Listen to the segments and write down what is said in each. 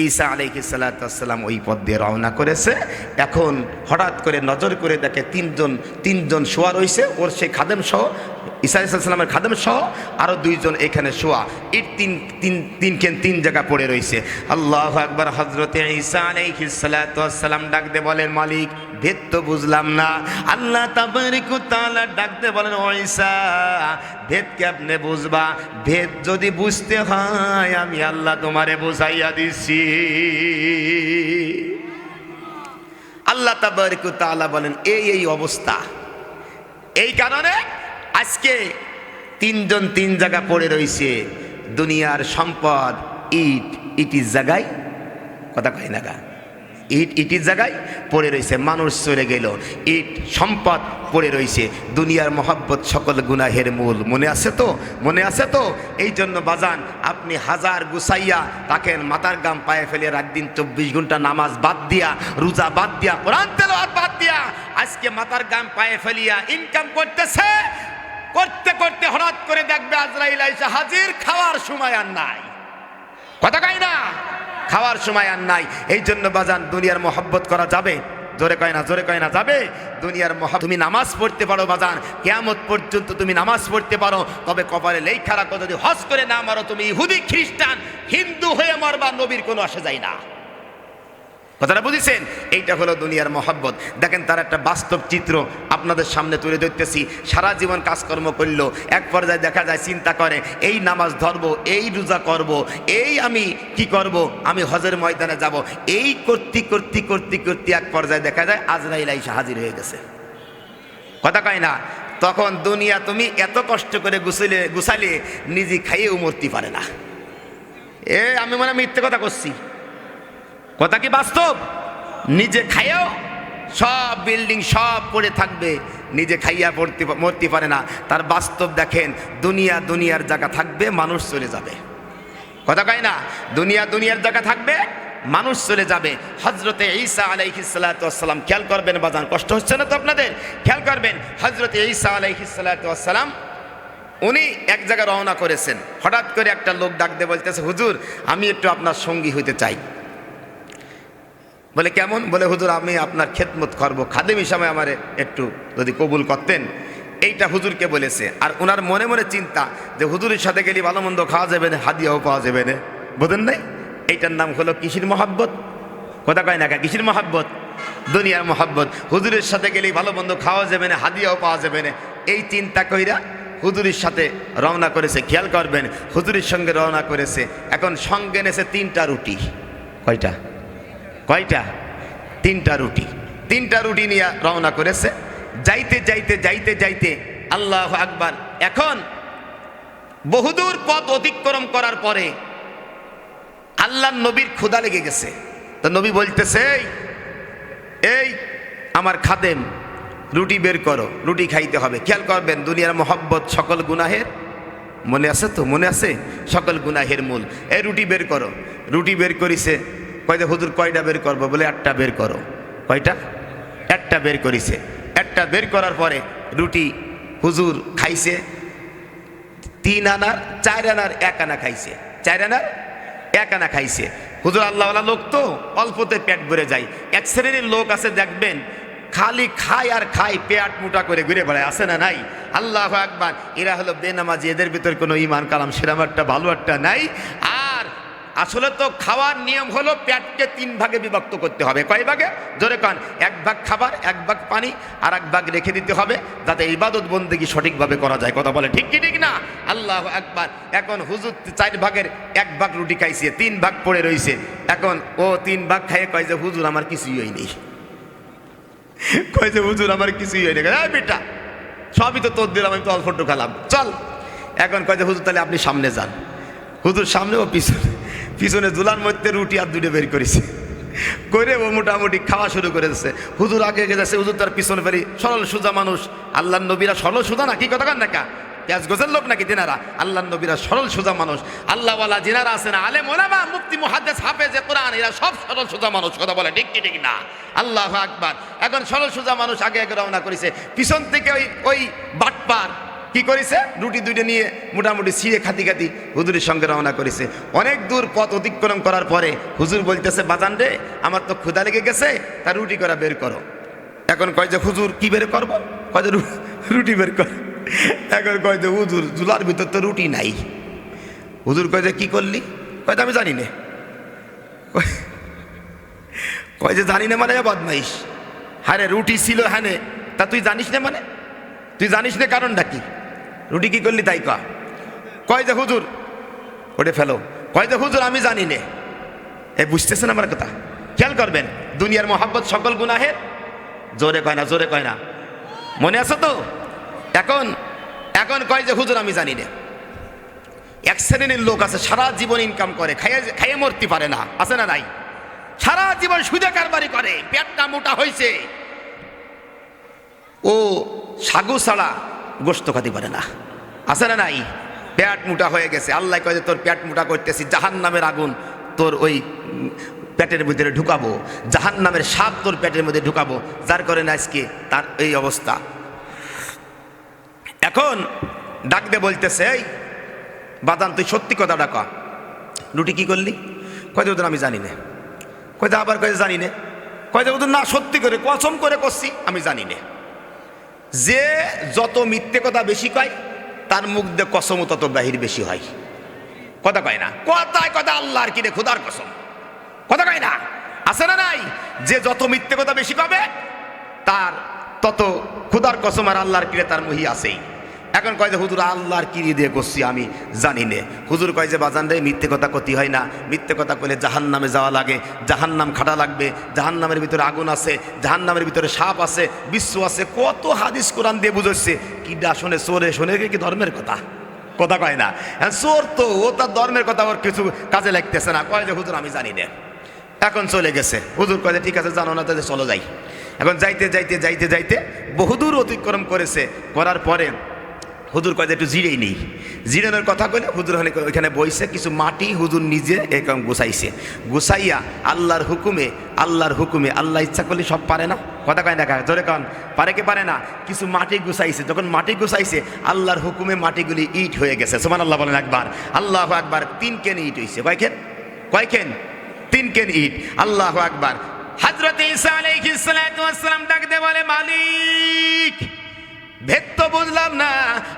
ঈসা আলাইহি সালাতাম ওই পথ দিয়ে রওনা করেছে। এখন হঠাৎ করে নজর করে দেখে তিনজন তিনজন শোয়া রয়েছে। ওর সেই খাদেম সহ, ঈসা আলাইসাল্লামের খাদেম সহ আরও দুইজন এখানে শোয়া। এর তিন তিন তিনখান তিন জায়গা পড়ে রয়েছে। আল্লাহ একবার হজরতে ঈসা আলাইহি সালাতাম ডাকতে বলেন, মালিক, ভেদ তো বুঝলাম না। আল্লাহ তাবারিকু তাআলা ডাকতে বলেন, ও ঈসা ভেদকে আপনি বুঝবা? ভেদ যদি বুঝতে হয়, আমি আল্লাহ তোমারে বুঝাইয়া দিছি। আল্লাহ তাবারিকু তাআলা বলেন, এই এই অবস্থা। এই কারণে আজকে তিনজন তিন জায়গা পড়ে রয়েছে দুনিয়ার সম্পদ, ইট ইটির জায়গায় কথা কয় না গা? ইট ইটির জায়গায় পড়ে রয়েছে, মানুষ চলে গেল। ইট সম্পদ পড়ে রয়েছে, দুনিয়ার মহব্বত সকল গুনাহের মূল। মনে আছে তো? মনে আছে তো? এই জন্য বাজান, আপনি হাজার গুসাইয়া তাকে মাথার গাম পায়ে ফেলে রাত দিন চব্বিশ ঘণ্টা নামাজ বাদ দিয়া, রোজা বাদ দিয়া, কোরআন বাদ দিয়া, আজকে মাথার গাম পায়ে ফেলিয়া ইনকাম করতেছে, করতে করতে হঠাৎ করে দেখবে আজরাইল আইসা হাজির, খাওয়ার সময় আর নাই। কথা কাই না? খাওয়ার সময় আর নাই। এই জন্য বাজান, দুনিয়ার মহব্বত করা যাবে। জোরে কয় না, জোরে কয় না, যাবে। দুনিয়ার মহা তুমি নামাজ পড়তে পারো বাজান। কেয়ামত পর্যন্ত তুমি নামাজ পড়তে পারো। তবে কপালে লেখা রাখো, যদি হজ করে না মারো, তুমি ইহুদি খ্রিস্টান, হিন্দু হয়ে মরবা, নবীর কোনো আসে যায় না। কথাটা বুঝেছেন? এইটা হলো দুনিয়ার মহব্বত। দেখেন, তার একটা বাস্তব চিত্র আপনাদের সামনে তুলে ধরতেছি। সারা জীবন কাজকর্ম করল, এক পর্যায়ে দেখা যায় চিন্তা করে, এই নামাজ ধরবো, এই রোজা করব, এই আমি কি করব? আমি হজের ময়দানে যাব। এই করতে করতে করতে করতে এক পর্যায়ে দেখা যায় আজরাইল আইসা হাজির হয়ে গেছে। কথা কয় না? তখন দুনিয়া তুমি এত কষ্ট করে গুছলে, গুছালে নিজে খাইয়েও মরতে পারে না। এ, আমি মনে মিথ্যে কথা করছি। কথা কি বাস্তব? নিজে খাইয়াও সব বিল্ডিং সব পড়ে থাকবে। নিজে খাইয়া পড়তে মরতে পারে না। তার বাস্তব দেখেন, দুনিয়া দুনিয়ার জায়গা থাকবে, মানুষ চলে যাবে। কথা কয় না? দুনিয়া দুনিয়ার জায়গা থাকবে, মানুষ চলে যাবে। হজরতে ঈসা আলাইহিসাল্লাম খেয়াল করবেন বাজান, কষ্ট হচ্ছে না তো আপনাদের? খেয়াল করবেন হজরতে ঈসা আলাইহিসাল্লাম উনি এক জায়গায় রওনা করেছেন। হঠাৎ করে একটা লোক ডাক দিয়ে বলতেছে, হুজুর, আমি একটু আপনার সঙ্গী হইতে চাই। বলে, কেমন? বলে, হুজুর, আমি আপনার খেদমত করব। খাদেম হিসাবে আমার একটু যদি কবুল করতেন। এইটা হুজুরকে বলেছে। আর ওনার মনে মনে চিন্তা যে, হুজুরের সাথে গেলে ভালো মন্দ খাওয়া যাবে না, হাদিয়াও পাওয়া যাবে না। বোঝেন নাই? এইটার নাম হলো কিসির মহাব্বত? কথা কয় না কা কিসির মহাব্বত? দুনিয়ার মহাব্বত। হুজুরের সাথে গেলে ভালো মন্দ খাওয়া যাবে না, হাদিয়াও পাওয়া যাবে না। এই চিন্তা কইরা হুজুরের সাথে রওনা করেছে। খেয়াল করবেন, হুজুরের সঙ্গে রওনা করেছে। এখন সঙ্গে নেছে তিনটা রুটি। কয়টা? কয়টা? তিনটা রুটি। তিনটা রুটি নিয়ে রওনা করেছে। যাইতে যাইতে যাইতে যাইতে আল্লাহ আকবার। এখন বহুদূর পথ অতিক্রম করার পরে আল্লাহ নবীর ক্ষুদা লেগে গেছে। তো নবী বলতেছে "এই, আমার খাদেম রুটি বের করো রুটি খাইতে হবে। খেয়াল করবেন দুনিয়ার মহব্বত সকল গুনাহের মনে আছে তো? মনে আছে? সকল গুনাহের মূল। এই রুটি বের করো। রুটি বের করিছে কয়টা হুজুর কয়টা বের করব? বলে একটা বের করো। কয়টা? একটা বের করিছে। একটা বের করার পরে রুটি হুজুর খাইছে, তিন আনার, চার আনার, এক আনা খাইছে। চার আনার, এক আনা খাইছে। হুজুর আল্লাহওয়ালা লোক তো অল্পতে পেট ভরে যায়। এক শ্রেণির লোক আছে, দেখবেন, খালি খায় আর খায়, পেট মোটা করে ঘুরে বেড়ায়। আছে না নাই? আল্লাহ একবার এরা হলো বেনামাজি, এদের ভিতর কোনো ইমান কালাম, সেরাম একটা, ভালো একটা নাই। আর আসলে তো খাওয়ার নিয়ম হলো পেটকে তিন ভাগে বিভক্ত করতে হবে। কয় ভাগে? জোরে কান। এক ভাগ খাবার, এক ভাগ পানি, আর এক ভাগ রেখে দিতে হবে যাতে ইবাদত বন্দেগী সঠিকভাবে করা যায়। কথা বলে ঠিক কি, ঠিক না? আল্লাহ একবার এখন হুজুর চার ভাগের এক ভাগ রুটি খাইছে, তিন ভাগ পড়ে রইছে। এখন ও তিন ভাগ খাইয়ে কয় যে, হুজুর, আমার কিছুই হয়নি। কয় যে, হুজুর, আমার কিছুই হয়নি। এই বেটা, সবই তো তোর দিলাম, আমি তো অল্প খেলাম। চল। এখন কয় যে, হুজুর, তাহলে আপনি সামনে যান। হুজুর সামনে ও পিছনে। পিছনে জুলার মধ্যে রুটি আর দুটো বের করেছে। করে ও মোটামুটি খাওয়া শুরু করে করেছে হুজুর আগে গেছে হুজুর তার পিছনে ফেরি সরল সুজা মানুষ। আল্লাহ নবীরা সরল সুজা না কি কথা কান নাকা? পেঁয়াজ গোছের লোক নাকি তেনারা? আল্লাহ নবীরা সরল সুজা মানুষ। আল্লাহওয়ালা যিনারা আছেন আলে মোলামা মুফতি, মুহাদ্দেস, হাফেজে কোরআন, এরা সব সরল সুজা মানুষ। কথা বলে, ঠিক ঠিক না? আল্লাহ আকবার। এখন সরল সুজা মানুষ আগে আগে রওনা করেছে। পিছন থেকে ওই ওই বাটপার কি করেছে? রুটি দুইটা নিয়ে মোটামুটি ছিঁড়ে খাতি খাতি হুজুরের সঙ্গে রওনা করেছে। অনেক দূর পথ অতিক্রম করার পরে হুজুর বলতেছে, বাজান রে, আমার তো ক্ষুদা লেগে গেছে, তা রুটি করা বের করো। এখন কয় যে, হুজুর, কি বের করব? কয় যে রুটি বের কর এখন কয় যে, হুজুর, জুলার ভিতর তো রুটি নাই। হুজুর কয় যে, কি করলি? কয় আমি জানি না। কয়- যে, জানি না মানে বদমাইশ। হারে রুটি ছিল হ্যাঁ তা তুই জানিস না মানে? তুই জানিস না কারণটা কি? রুটি কি করলি তাই কয়? কয় যে, হুজুর ওটা ফেলো। কয় যে, হুজুর, আমি জানি নে। এ, বুঝতেছেন আমার কথা? খেয়াল করবেন, দুনিয়ার মোহাব্বত সকল গুনাহের? জোরে কয় না, জোরে কয় না। মনে আছে তো? এখন এখন কয় যে, হুজুর, আমি জানি না। এক শ্রেণির লোক আছে, সারা জীবন ইনকাম করে, খাইয়ে খাইয়ে মরতে পারে না। আছে না নাই? সারা জীবন সুদে কারবারি করে, পেটটা মোটা হয়েছে ও সাগু ছাড়া গোস্ত খাতে পারে না। আছে না নাই? প্যাট মোটা হয়ে গেছে। আল্লাহ কয়ে তোর প্যাট মোটা করতেছি জাহান নামের আগুন তোর ওই পেটের ভিতরে ঢুকাবো। জাহান নামের সাপ তোর পেটের মধ্যে ঢুকাবো। যার কারণে আজকে তার এই অবস্থা। এখন ডাকতে বলতেছে, এই বাদান তুই সত্যি কথা ডাকা রুটি কি করলি? কয় ওদের আমি জানি না। কয়তো আবার কয়ে জানি না? কয়তো ওদের না সত্যি করে, কসম করে করছি, আমি জানি না। যে যত মিথ্যে কথা বেশি কয়, তার মুখ দিয়ে কসমও তত বাহির বেশি হয়। কথা কয় না? কথায় কথা আল্লাহর কিনে খুদার কসম। কথা কয় না? আছে না নাই? যে যত মিথ্যে কথা বেশি কবে, তার তত খুদার কসম আর আল্লাহর কিনে তার মহি আছেই। এখন কয় যে, হুজুর, আল্লাহর কিরি দিয়ে করছি আমি, জানি নে। হুজুর কয় যে, বাজান রে, মিথ্যে কথা ক্ষতি হয় না। মিথ্যে কথা কইলে জাহান নামে যাওয়া লাগে। জাহান নাম খাটা লাগবে। জাহান নামের ভিতরে আগুন আছে। জাহান নামের ভিতরে সাপ আছে বিশ্ব আছে। কত হাদিস কোরআন দিয়ে বুঝাচ্ছে। কিডা শোনে, চোরে শোনে কি ধর্মের কথা? কথা কয় না। হ্যাঁ চোর তো, ও তার ধর্মের কথা ওর কিছু কাজে লাগতেছে না। কয় যে, হুজুর, আমি জানি না। এখন চলে গেছে। হুজুর কয়ে ঠিক আছে, জানো না, তাহলে চলো যাই। এখন যাইতে যাইতে যাইতে যাইতে বহুদূর অতিক্রম করেছে। করার পরে হুজুর কয়ে একটু জিরেই নেই। জিরানোর কথা কইলে হুজুর হলে ওইখানে বইছে কিছু মাটি, হুজুর নিজে এরকম গুছাইছে। গুছাইয়া আল্লাহর হুকুমে আল্লাহর হুকুমে, আল্লাহ ইচ্ছা করলে সব পারে না। কথা কয় কাকা? জোরে কন। পারে কি পারে না? কিছু মাটি গুছাইছে। যখন মাটি গুছাইছে, আল্লাহর হুকুমে মাটিগুলি ইট হয়ে গেছে। সোমান আল্লাহ বলেন একবার। আল্লাহ একবার তিন কেন ইট হয়েছে কয়খেন কয়খেন তিন কেন ইট? আল্লাহ একবার হজরত ঈসা আলাইহিস সালাতু ওয়াস সালাম ডাকতে বলে, মালিক! ভেদ তো বুঝলাম না।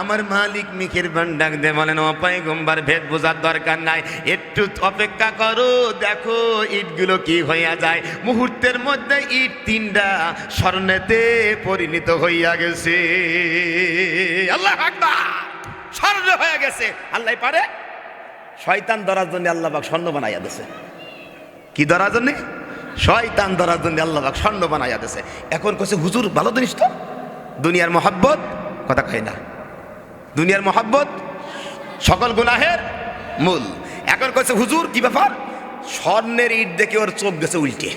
আমার মালিক মিখের বান ডাক দে বলেন অপায় গম্বার ভেদ বোঝার দরকার নাই। একটু অপেক্ষা করো, দেখো ইটগুলো কি হইয়া যায়। মুহূর্তের মধ্যে ইট তিনটা স্বর্ণেতে পরিণত হইয়া গেছে। আল্লাহ স্বর্ণ হয়ে গেছে। আল্লাহ পারে? শয়তান ধরার জন্য আল্লাহ পাক স্বর্ণ বানাইয়া দিছে। কি ধরার জন্যে? শয়তান ধরার জন্য আল্লাহ পাক স্বর্ণ বানাইয়া দিছে। এখন কছে হুজুর, ভালো জিনিস তো? দুনিয়ার মহাব্বত, কথা কয় না। দুনিয়ার মহাব্বত, সকল গুনাহের মূল। এখন কয়েছে হুজুর, কি ব্যাপার? স্বর্ণের ইট দেখে ওর চোখ গেছে উল্টে।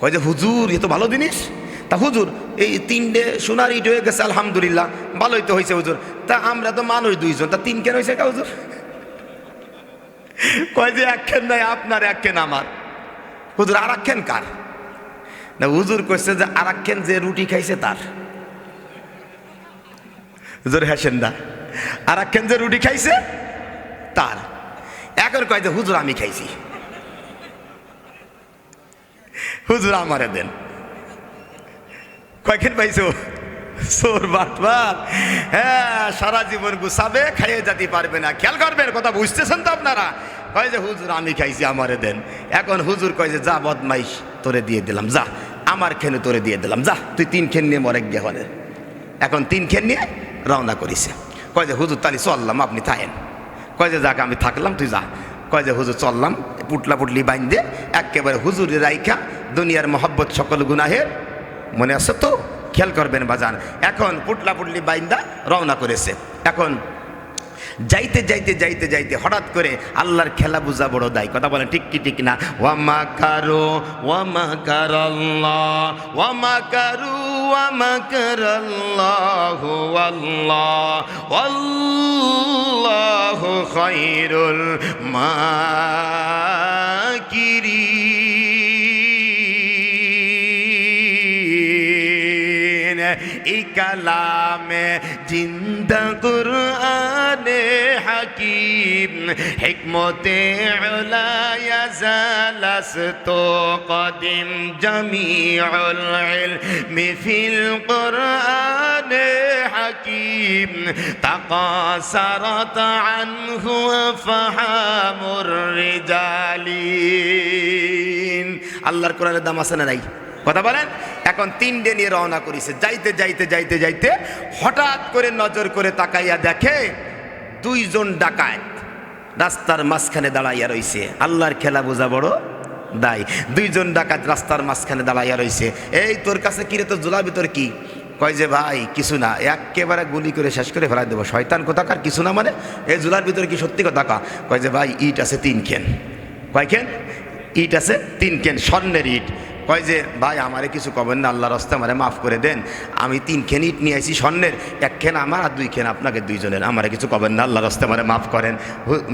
কয় যে, হুজুর, এ তো ভালো জিনিস। তা হুজুর, এই তিনটে সোনার ইট হয়ে গেছে, আলহামদুলিল্লাহ, ভালোই তো হয়েছে হুজুর। তা আমরা তো মানুষ দুইজন, তা তিন কেন হয়েছে কা হুজুর? কয় যে, এক খেন নাই, আপনার এক খেন আমার? হুজুর, আর কার? না, হুজুর কইছে যে, আর যে রুটি খাইছে তার। হুজুর হাসেন না। আর এক যে রুটি খাইছে? তার। এখন কয় যে, হুজুর, আমি খাইছি। হুজুর, আমারে দেন। কয়খান পাইছো? সোর বাটবার হ্যাঁ সারা জীবন গুছাবে, খাইয়ে যেতে পারবে না। খেয়াল করবেন, কথা বুঝতেছেন তো আপনারা। কয় যে, হুজুর, আমি খাইছি, আমারে দেন। এখন হুজুর কয় যে, যা, বদমাইশ, তোরে দিয়ে দিলাম, যা। আমার খেনে তোরে দিয়ে দিলাম, যা। তুই তিন খেন নিয়ে মরে গিয়ে এখন তিন খেন নিয়ে রওনা করিছে। কয় যে, হুজুর তালি চললাম, আপনি থাকেন। কয় যে, যাক, আমি থাকলাম, তুই যা। কয় যে, হুজুর, চললাম, পুটলা পুটলি বাইন্দে একেবারে হুজুরের রাইখা দুনিয়ার মহব্বত সকল গুনাহের মনে আছে তো? খেয়াল করবেন, বাজান। এখন পুটলা পুটলি বাইন্দা রওনা করেছে। এখন যাইতে যাইতে যাইতে যাইতে হঠাৎ করে আল্লাহর খেলা বুঝা বড় দায়। কথা বলেন, ঠিক কি, ঠিক না? ওয়ামা কারও ওয়ামা কারাল্লাহ ওয়ামা কারু ওয়ামা কারাল্লাহ আল্লাহ আল্লাহ খায়রুল মাকিরিন এই কালামে জিন্দা কুরআনে হাকিম, হিকমতে তো কদিম জামিউল ইলমি ফিল কুরআনে হাকিম, তাকাসারাত আনহু ফাহামুর রিজালিন। আল্লাহর কোরআনের দাম আছে না নাই? কথা বলেন। এখন তিনটে নিয়ে রওনা করিছে। যাইতে যাইতে যাইতে যাইতে হঠাৎ করে নজর করে তাকাইয়া দেখে দুইজন ডাকাত রাস্তার মাঝখানে দাঁড়াইয়া রইছে। আল্লাহর খেলা বোঝা বড় দায়। দুইজন ডাকাত রাস্তার মাঝখানে দাঁড়াইয়া রইছে। এই তোর কাছে কিরে তোর জোলা ভিতর কি? কয় যে, ভাই, কিছু না। একেবারে গুলি করে শেষ করে ফেলাই দেবো। শয়তান কোথাকার? কিছু না মানে? এই জুলার ভিতরে কি সত্যি কথা কা? কয় যে, ভাই, ইট আছে তিন খেন কয় খেন ইট আছে তিন কেন, স্বর্ণের ইট। কয় যে, ভাই, আমারে কিছু কবেন না আল্লাহ রাস্তা আমারে মাফ করে দেন। আমি তিন খেন ইট নিয়ে আসি স্বর্ণের, এক খেন আমার আর দুই খেন আপনাকে দুইজনের। আমারে কিছু কবেন না আল্লাহ রাস্তা আমারে মাফ করেন।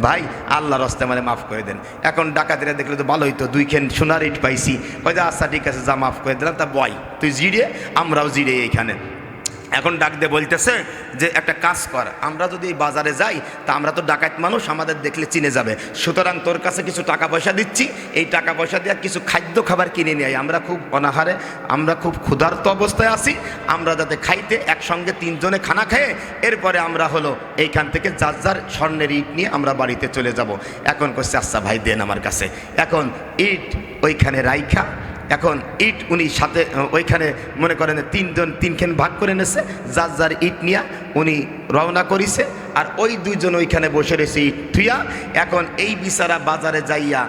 ভাই আল্লাহ রাস্তা আমারে মাফ করে দেন। এখন ডাকাতিরা দেখলে তো ভালোই তো, দুই খেন সোনার ইট পাইছি। কয় যে আচ্ছা ঠিক আছে, যা মাফ করে দিলাম, তা বয়, তুই জিড়ে, আমরাও জিড়ে এইখানে। এখন ডাক দিয়ে বলতেছে যে, একটা কাজ কর, আমরা যদি এই বাজারে যাই, তা আমরা তো ডাকাত মানুষ, আমাদের দেখলে চিনে যাবে। সুতরাং তোর কাছে কিছু টাকা পয়সা দিচ্ছি, এই টাকা পয়সা দিয়ে কিছু খাদ্য খাবার কিনে নিয়ে আমরা খুব অনাহারে, আমরা খুব ক্ষুধার্ত অবস্থায় আছি, আমরা যাতে খাইতে একসঙ্গে তিনজনে খানা খেয়ে, এরপরে আমরা হলো এইখান থেকে যার যার স্বর্ণের ইট নিয়ে আমরা বাড়িতে চলে যাব। এখন করছে আচ্ছা ভাই, দেন আমার কাছে। এখন ইট ওইখানে রাইখা এখন ইট উনি সাথে ওইখানে মনে করেন তিনজন, তিনখান ভাগ করে নেছে যার যার ইট নিয়া উনি রওনা করিছে, আর ওই দুইজন ওইখানে বসে রয়েছে ইট থুইয়া। এখন এই বিচারা বাজারে যাইয়া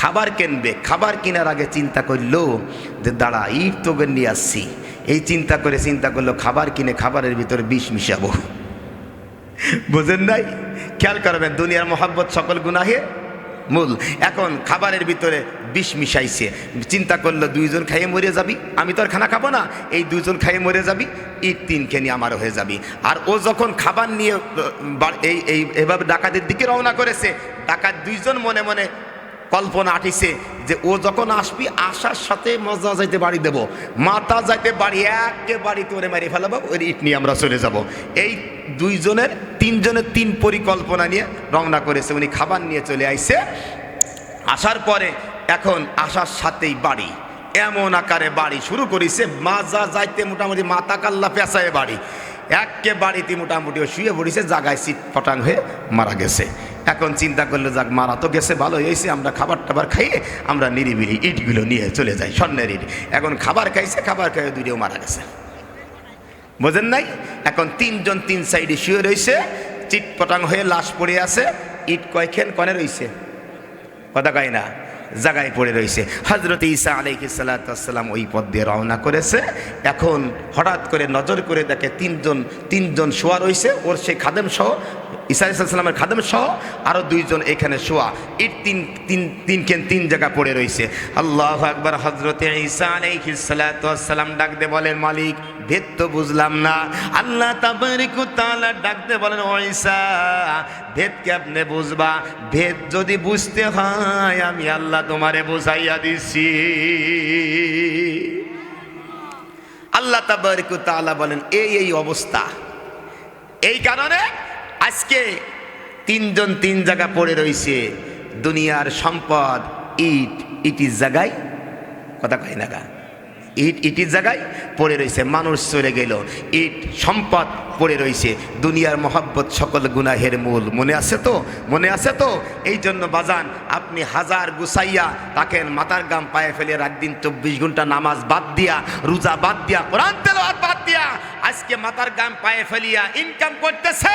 খাবার কিনবে, খাবার কেনার আগে চিন্তা করল যে দাঁড়া, ইট তোকে নিয়ে আসছি। এই চিন্তা করে চিন্তা করল, খাবার কিনে খাবারের ভিতরে বিষ মিশাবো। বুঝেন নাই? খেয়াল করবেন, দুনিয়ার মোহাব্বত সকল গুনাহে মূল। এখন খাবারের ভিতরে বিষ মিশাইছে। চিন্তা করল, দুইজন খাইয়ে মরে যাবি? আমি তো আর খানা খাব না। এই দুইজন খাইয়ে মরে যাবি? ঈদ তিন খেনি আমার হয়ে যাবি। আর ও যখন খাবার নিয়ে এই এইভাবে ডাকাতের দিকে রওনা করেছে, ডাকাত দুইজন মনে মনে কল্পনা আটিছে যে ও যখন আসবি, আসার সাথে মজা যাইতে বাড়ি দেব। মাথা যাইতে বাড়ি, একে বাড়িতে ওরে মারি ফেলাবো, ওই ইট নিয়ে আমরা চলে যাব। এই দুইজনের, তিনজনের তিন পরিকল্পনা নিয়ে রওনা করেছে। উনি খাবার নিয়ে চলে আইছে। আসার পরে এখন আসার সাথেই বাড়ি। এমন আকারে বাড়ি শুরু করেছে, মাজা যাইতে মোটামুটি মাথা কাল্লা পেঁচায় বাড়ি। একে বাড়িতে মোটামুটি শুয়ে পড়েছে, জাগায় সিট ফটাং হয়ে মারা গেছে। এখন চিন্তা করলে যাক, মারা তো গেছে ভালো হয়েছে, আমরা খাবার টাবার খাইয়ে আমরা নিরিবিলি ইটগুলো নিয়ে চলে যাই, স্বর্ণের ইট। এখন খাবার খাইছে, খাবার খাইয়ে দুইটাও মারা গেছে। বোঝেন নাই? এখন তিনজন তিন সাইডে শুয়ে রয়েছে, চিটপটাং হয়ে লাশ পড়ে আছে, ইট কয়খেন কনে রয়েছে কথা কয় না? জায়গায় পড়ে রয়েছে। হজরত ঈসা আলাইহি সালাতাম ওই পথ দিয়ে রওনা করেছে। এখন হঠাৎ করে নজর করে দেখে তিনজন তিনজন শোয়া রয়েছে। ওর সেই খাদেম সহ, ঈসা আলাইসাল্লামের খাদেম সহ আরও দুইজন এখানে শোয়া। ইট তিন তিন তিন কেন তিন জায়গা পড়ে রয়েছে। আল্লাহ একবার হজরতে ঈসা আলাইহি সালাতাম ডাক দে বলেন, মালিক ভেদ তো বুঝলাম না। আল্লাহ তাবারিকু তাআলা ডাক দে বলেন, ও ঈসা, ভেদ কে আপনি বুঝবা? ভেদ যদি বুঝতে হয়, আমি আল্লাহ তোমারে বুঝাইয়া দিছি। আল্লাহ তাবারিকু তাআলা বলেন, এই এই অবস্থা। এই কারণে আজকে তিনজন তিন জায়গা পড়ে রইছে। দুনিয়ার সম্পদ, ইট, ইটির জায়গায়। কথা কয় না ইট ইটির জায়গায় পড়ে রয়েছে, মানুষ চলে গেল। ইট সম্পদ পড়ে রয়েছে, দুনিয়ার মহাব্বত সকল গুনাহের মূল। মনে আছে তো? মনে আছে তো? এই জন্য বাজান, আপনি হাজার গুসাইয়া তাকে মাথার গাম পায়ে ফেলে রাত দিন চব্বিশ ঘণ্টা নামাজ বাদ দিয়া, রোজা বাদ দিয়া, কোরআন তেলাওয়াত বাদ দিয়া, আজকে মাথার গাম পায়ে ফেলিয়া ইনকাম করতেছে,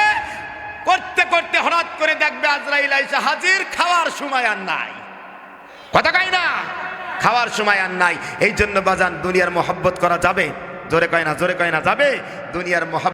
করতে করতে হঠাৎ করে দেখবে আজরাইল আইসা হাজির খাওয়ার সময় আর নাই। কথা কয় না? খাওয়ার সময় আর নাই। এই জন্য বাজান, দুনিয়ার মহব্বত করা যাবে? জোরে কয় না, জোরে কয় না, যাবে? দুনিয়ার মহব্বত